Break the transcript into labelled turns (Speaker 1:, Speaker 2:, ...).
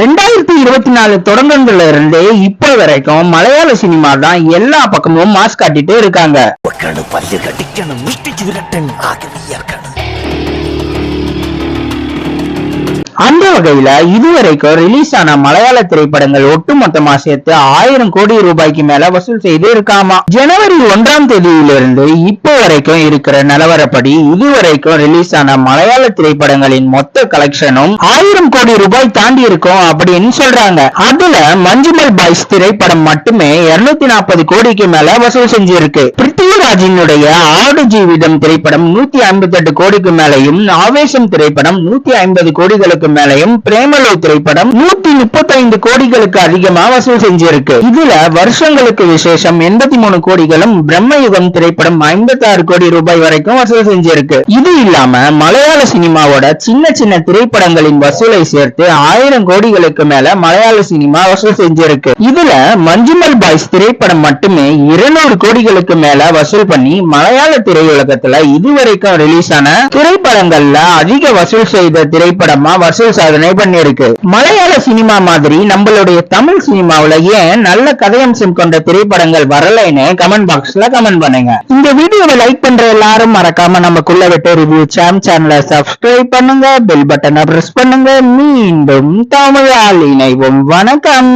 Speaker 1: ரெண்டாயிரத்தி இருபத்தி நாலு தொடங்கங்கள்ல இருந்து இப்போ வரைக்கும் மலையாள சினிமா தான் எல்லா பக்கமும் மாஸ் காட்டிட்டு இருக்காங்க. அந்த வகையில இதுவரைக்கும் ரிலீஸ் ஆன மலையாள திரைப்படங்கள் ஒட்டுமொத்தமா சேர்த்து ஆயிரம் கோடி ரூபாய்க்கு மேல வசூல் செய்து இருக்காமா? ஜனவரி ஒன்றாம் தேதியிலிருந்து இப்போ வரைக்கும் இருக்கிற நிலவரப்படி இதுவரைக்கும் ரிலீஸ் ஆன மலையாள திரைப்படங்களின் மொத்த கலெக்ஷனும் ஆயிரம் கோடி ரூபாய் தாண்டி இருக்கும் அப்படின்னு சொல்றாங்க. அதுல மஞ்சுமல் பாய்ஸ் திரைப்படம் மட்டுமே 240 நாற்பது கோடிக்கு மேல வசூல் செஞ்சிருக்கு. பிருத்திவிராஜினுடைய ஆடு ஜீவிதம் திரைப்படம் நூத்தி ஐம்பத்தி எட்டு கோடிக்கு மேலையும் ஆவேசம் திரைப்படம் நூத்தி ஐம்பது கோடிகளுக்கு மேலையும் பிரேமலோ திரைப்படம் நூத்தி முப்பத்தி ஐந்து கோடிகளுக்கு அதிகமா வசூல் செஞ்சிருக்கு. இதுல வருஷங்களுக்கு விசேஷம் எண்பத்தி மூணு கோடிகளும் பிரம்மயுகம் திரைப்படம் ஐம்பத்தி ஆறு கோடி ரூபாய் வரைக்கும் வசூல் செஞ்சிருக்கு. இது இல்லாம மலையாள சினிமாவோட சின்ன சின்ன திரைப்படங்களின் வசூலை சேர்த்து ஆயிரம் கோடிகளுக்கு மேல மலையாள சினிமா வசூல் செஞ்சிருக்கு. இதுல மஞ்சுமல் பாய்ஸ் திரைப்படம் மட்டுமே இருநூறு கோடிகளுக்கு மேல வசூல் பண்ணி மலையாள திரையுலகத்துல இதுவரைக்கும் ரிலீஸ் ஆன திரைப்படங்கள்ல அதிக வசூல் செய்த திரைப்படமா வசூல் சாதனை பண்ணிருக்கு மலையாள சினிமா மாதிரி நம்மளுடைய தமிழ் சினிமாவுல ஏன் நல்ல கதையம்சம் கொண்ட திரைப்படங்கள் வரலைன்னு கமெண்ட் பாக்ஸ்ல கமெண்ட் பண்ணுங்க. இந்த வீடியோவை லைக் பண்ற எல்லாரும் மறக்காம நமக்குள்ள விட்டு ரிவ்யூ சாம் சேனலை சப்ஸ்கிரைப் பண்ணுங்க பெல் பட்டனை பிரஸ் பண்ணுங்க. மீண்டும் தமிழால் இணைவோம். வணக்கம்.